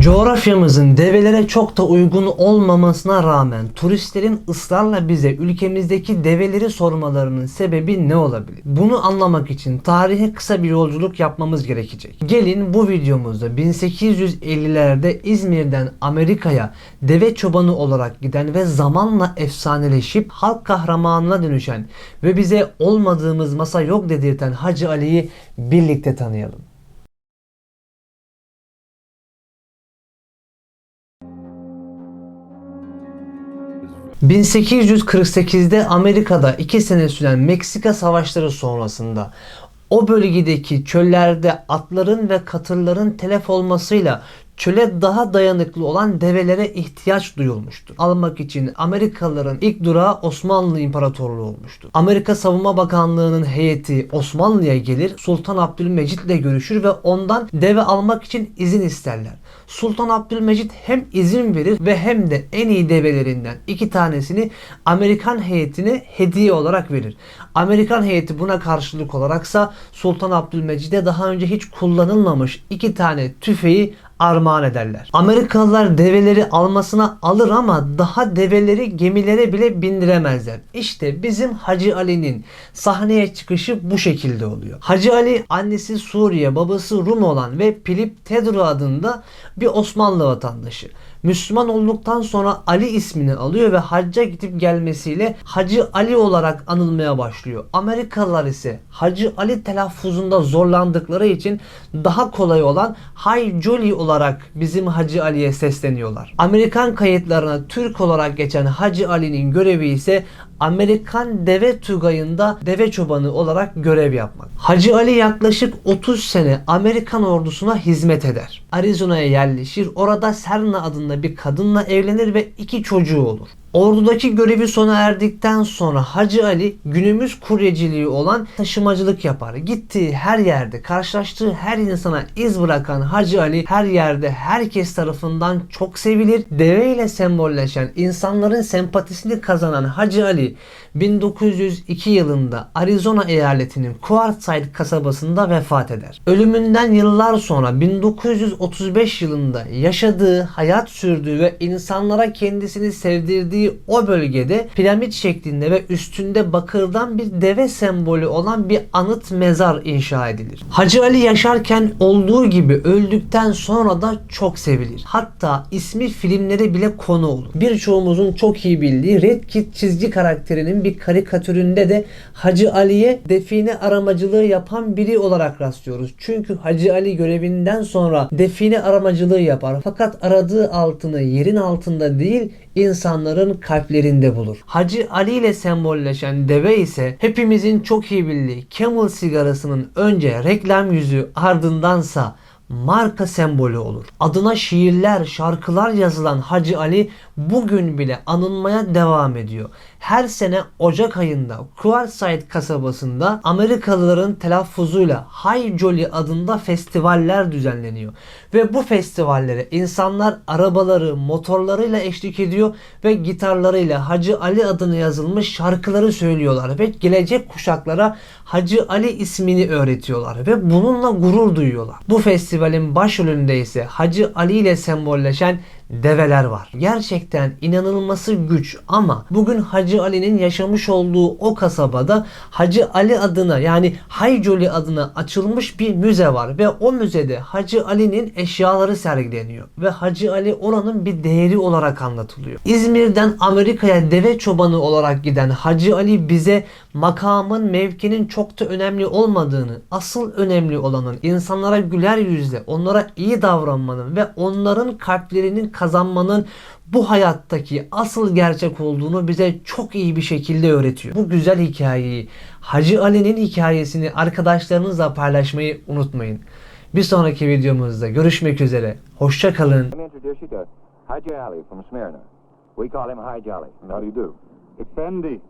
Coğrafyamızın develere çok da uygun olmamasına rağmen turistlerin ısrarla bize ülkemizdeki develeri sormalarının sebebi ne olabilir? Bunu anlamak için tarihe kısa bir yolculuk yapmamız gerekecek. Gelin bu videomuzda 1850'lerde İzmir'den Amerika'ya deve çobanı olarak giden ve zamanla efsaneleşip halk kahramanına dönüşen ve bize olmadığımız masa yok dedirten Hacı Ali'yi birlikte tanıyalım. 1848'de Amerika'da 2 sene süren Meksika savaşları sonrasında o bölgedeki çöllerde atların ve katırların telef olmasıyla çöle daha dayanıklı olan develere ihtiyaç duyulmuştur. Almak için Amerikalıların ilk durağı Osmanlı İmparatorluğu olmuştur. Amerika Savunma Bakanlığı'nın heyeti Osmanlı'ya gelir, Sultan Abdülmecit ile görüşür ve ondan deve almak için izin isterler. Sultan Abdülmecit hem izin verir ve hem de en iyi develerinden iki tanesini Amerikan heyetine hediye olarak verir. Amerikan heyeti buna karşılık olaraksa Sultan Abdülmecid'e daha önce hiç kullanılmamış iki tane tüfeği armağan ederler. Amerikalılar develeri almasına alır ama daha develeri gemilere bile bindiremezler. İşte bizim Hacı Ali'nin sahneye çıkışı bu şekilde oluyor. Hacı Ali annesi Suriye, babası Rum olan ve Pilip Tedro adında bir Osmanlı vatandaşı. Müslüman olduktan sonra Ali ismini alıyor ve hacca gidip gelmesiyle Hacı Ali olarak anılmaya başlıyor. Amerikalılar ise Hacı Ali telaffuzunda zorlandıkları için daha kolay olan Hay Jolly olarak bizim Hacı Ali'ye sesleniyorlar. Amerikan kayıtlarına Türk olarak geçen Hacı Ali'nin görevi ise Amerikan deve tugayında deve çobanı olarak görev yapmak. Hacı Ali yaklaşık 30 sene Amerikan ordusuna hizmet eder. Arizona'ya yerleşir. Orada Serna adında bir kadınla evlenir ve iki çocuğu olur. Ordudaki görevi sona erdikten sonra Hacı Ali günümüz kuryeciliği olan taşımacılık yapar. Gittiği her yerde, karşılaştığı her insana iz bırakan Hacı Ali her yerde herkes tarafından çok sevilir. Deve ile sembolleşen, insanların sempatisini kazanan Hacı Ali 1902 yılında Arizona eyaletinin Quartzsite kasabasında vefat eder. Ölümünden yıllar sonra 1935 yılında yaşadığı, hayat sürdüğü ve insanlara kendisini sevdirdiği o bölgede piramit şeklinde ve üstünde bakırdan bir deve sembolü olan bir anıt mezar inşa edilir. Hacı Ali yaşarken olduğu gibi öldükten sonra da çok sevilir. Hatta ismi filmlere bile konu olur. Birçoğumuzun çok iyi bildiği Red Kit çizgi karakterinin bir karikatüründe de Hacı Ali'ye define aramacılığı yapan biri olarak rastlıyoruz. Çünkü Hacı Ali görevinden sonra define aramacılığı yapar. Fakat aradığı altını yerin altında değil insanların kalplerinde bulur. Hacı Ali ile sembolleşen deve ise hepimizin çok iyi bildiği Camel sigarasının önce reklam yüzü ardındansa marka sembolü olur. Adına şiirler, şarkılar yazılan Hacı Ali bugün bile anılmaya devam ediyor. Her sene Ocak ayında Quartzsite kasabasında Amerikalıların telaffuzuyla High Jolly adında festivaller düzenleniyor. Ve bu festivallere insanlar arabaları, motorlarıyla eşlik ediyor ve gitarlarıyla Hacı Ali adını yazılmış şarkıları söylüyorlar ve gelecek kuşaklara Hacı Ali ismini öğretiyorlar ve bununla gurur duyuyorlar. Bu festivalin başrolünde ise Hacı Ali ile sembolleşen develer var. Gerçekten inanılması güç ama bugün Hacı Ali'nin yaşamış olduğu o kasabada Hacı Ali adına yani Haycoli adına açılmış bir müze var ve o müzede Hacı Ali'nin eşyaları sergileniyor ve Hacı Ali oranın bir değeri olarak anlatılıyor. İzmir'den Amerika'ya deve çobanı olarak giden Hacı Ali bize makamın, mevkinin çok da önemli olmadığını, asıl önemli olanın insanlara güler yüzle, onlara iyi davranmanın ve onların kalplerinin kazanmanın bu hayattaki asıl gerçek olduğunu bize çok iyi bir şekilde öğretiyor. Bu güzel hikayeyi, Hacı Ali'nin hikayesini arkadaşlarınızla paylaşmayı unutmayın. Bir sonraki videomuzda görüşmek üzere. Hoşça kalın. Haji Ali from Smyrna. We call him High Jolly. How do you do? Effendi.